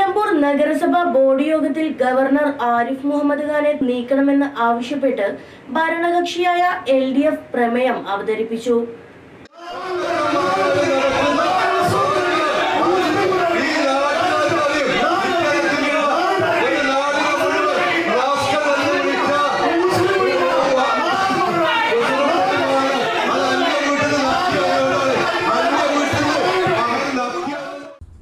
Nilambur നഗരസഭ board യോഗത്തിൽ governor Arif Muhammad ഖാനെ നീക്കണമെന്ന് ആവശ്യപ്പെട്ട് ഭരണകക്ഷിയായ എൽ പ്രമേയം അവതരിപ്പിച്ചു.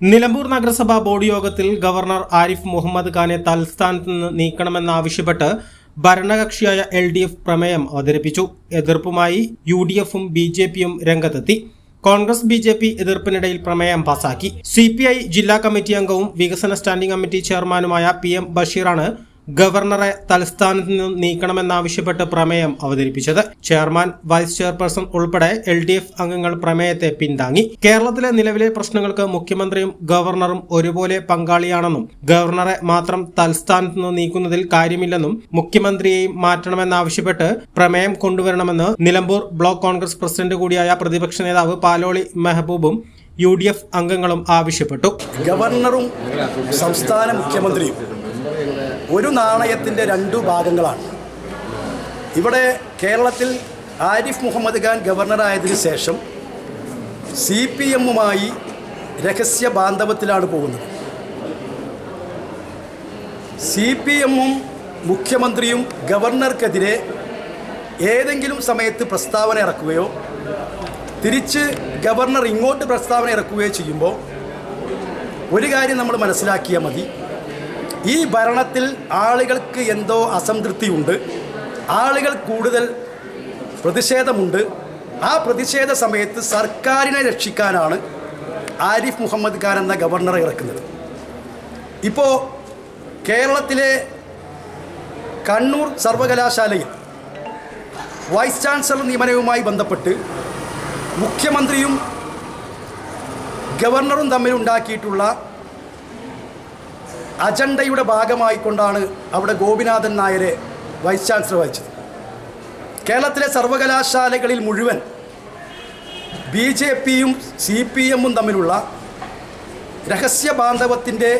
നിലമ്പൂർ നഗരസഭാ ബോർഡ് യോഗത്തിൽ ഗവർണർ ആരിഫ് മുഹമ്മദ് ഖാനെ തൽസ്ഥാനത്ത് നിന്ന് നീക്കണമെന്നാവശ്യപ്പെട്ട് ഭരണകക്ഷിയായ എൽ ഡി എഫ് പ്രമേയം അവതരിപ്പിച്ചു. എതിർപ്പുമായി യു ഡി എഫും ബി ജെ പിയും രംഗത്തെത്തി. കോൺഗ്രസ് ബി ജെ പി എതിർപ്പിനിടയിൽ പ്രമേയം പാസാക്കി. സി പി ഐ ജില്ലാ കമ്മിറ്റി അംഗവും വികസന സ്റ്റാൻഡിംഗ് കമ്മിറ്റി ചെയർമാനുമായ പി എം ബഷീറാണ് ഗവർണറെ തലസ്ഥാനത്ത് നിന്ന് നീക്കണമെന്നാവശ്യപ്പെട്ട് പ്രമേയം അവതരിപ്പിച്ചത്. ചെയർമാൻ വൈസ് ചെയർപേഴ്സൺ ഉൾപ്പെടെ എൽ ഡി എഫ് അംഗങ്ങൾ പ്രമേയത്തെ പിന്താങ്ങി. കേരളത്തിലെ നിലവിലെ പ്രശ്നങ്ങൾക്ക് മുഖ്യമന്ത്രിയും ഗവർണറും ഒരുപോലെ പങ്കാളിയാണെന്നും ഗവർണറെ മാത്രം തലസ്ഥാനത്ത് നിന്ന് നീക്കുന്നതിൽ കാര്യമില്ലെന്നും മുഖ്യമന്ത്രിയെയും മാറ്റണമെന്നാവശ്യപ്പെട്ട് പ്രമേയം കൊണ്ടുവരണമെന്ന് നിലമ്പൂർ ബ്ലോക്ക് കോൺഗ്രസ് പ്രസിഡന്റ് കൂടിയായ പ്രതിപക്ഷ നേതാവ് പാലോളി മെഹബൂബും യു ഡി എഫ് അംഗങ്ങളും ആവശ്യപ്പെട്ടു. ഗവർണറും സംസ്ഥാന മുഖ്യമന്ത്രിയും ഒരു നാണയത്തിന്റെ രണ്ടു ഭാഗങ്ങളാണ്. ഇവിടെ കേരളത്തിൽ ആരിഫ് മുഹമ്മദ് ഖാൻ ഗവർണറായതിനു ശേഷം സി പി എമ്മുമായി രഹസ്യ ബാന്ധവത്തിലാണ് പോകുന്നത്. സി പി എമ്മും മുഖ്യമന്ത്രിയും ഗവർണർക്കെതിരെ ഏതെങ്കിലും സമയത്ത് പ്രസ്താവന ഇറക്കുകയോ തിരിച്ച് ഗവർണർ ഇങ്ങോട്ട് പ്രസ്താവന ഇറക്കുകയോ ചെയ്യുമ്പോൾ ഒരു കാര്യം നമ്മൾ മനസ്സിലാക്കിയാൽ മതി. ഈ ഭരണത്തിൽ ആളുകൾക്ക് എന്തോ അസംതൃപ്തിയുണ്ട്. ആളുകൾ കൂടുതൽ പ്രതിഷേധമുണ്ട്. ആ പ്രതിഷേധ സമയത്ത് സർക്കാരിനെ രക്ഷിക്കാനാണ് ആരിഫ് മുഹമ്മദ് ഖാൻ എന്ന ഗവർണർ ഇറക്കുന്നത്. ഇപ്പോൾ കേരളത്തിലെ കണ്ണൂർ സർവകലാശാലയിൽ വൈസ് ചാൻസലർ നിയമനവുമായി ബന്ധപ്പെട്ട് മുഖ്യമന്ത്രിയും ഗവർണറും തമ്മിൽ ഉണ്ടാക്കിയിട്ടുള്ള അജണ്ടയുടെ ഭാഗമായിക്കൊണ്ടാണ് അവിടെ ഗോപിനാഥൻ നായരെ വൈസ് ചാൻസലർ വഹിച്ചത്. കേരളത്തിലെ സർവകലാശാലകളിൽ മുഴുവൻ ബി ജെ പിയും സി പി എമ്മും തമ്മിലുള്ള രഹസ്യ ബാന്ധവത്തിന്റെ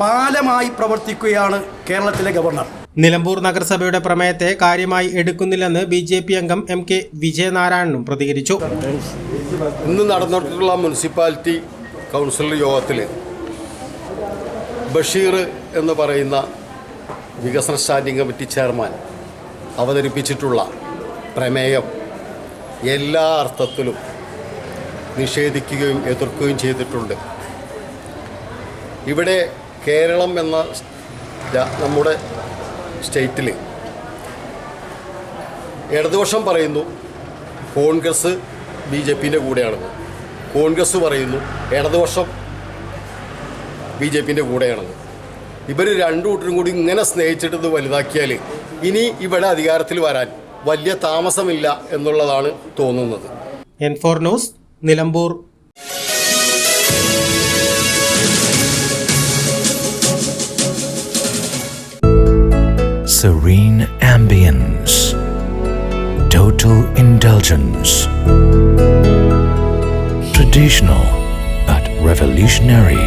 പാലമായി പ്രവർത്തിക്കുകയാണ് കേരളത്തിലെ ഗവർണർ. നിലമ്പൂർ നഗരസഭയുടെ പ്രമേയത്തെ കാര്യമായി എടുക്കുന്നില്ലെന്ന് ബി ജെ പി അംഗം എം കെ വിജയനാരായണനും പ്രതികരിച്ചു. ഇന്ന് നടന്നിട്ടുള്ള മുനിസിപ്പാലിറ്റി കൗൺസിൽ യോഗത്തിൽ ബഷീർ എന്ന് പറയുന്ന വികസന സ്റ്റാൻഡിംഗ് കമ്മിറ്റി ചെയർമാൻ അവതരിപ്പിച്ചിട്ടുള്ള പ്രമേയം എല്ലാ അർത്ഥത്തിലും നിഷേധിക്കുകയും എതിർക്കുകയും ചെയ്തിട്ടുണ്ട്. ഇവിടെ കേരളം എന്ന നമ്മുടെ സ്റ്റേറ്റിൽ ഇടതുപക്ഷം പറയുന്നു കോൺഗ്രസ് ബി ജെ പിന്റെ കൂടെയാണെന്ന്. കോൺഗ്രസ് പറയുന്നു ഇടതുപക്ഷം ബി ജെ പിന്റെ കൂടെയാണെന്ന്. ഇവർ രണ്ടു കൂട്ടരും കൂടി ഇങ്ങനെ സ്നേഹിച്ചിട്ട് ഇത് വലുതാക്കിയാൽ ഇനി ഇവിടെ അധികാരത്തിൽ വരാൻ വലിയ താമസമില്ല എന്നുള്ളതാണ് തോന്നുന്നത്. N four news Nilambur. Serene ambience, total indulgence, traditional but revolutionary,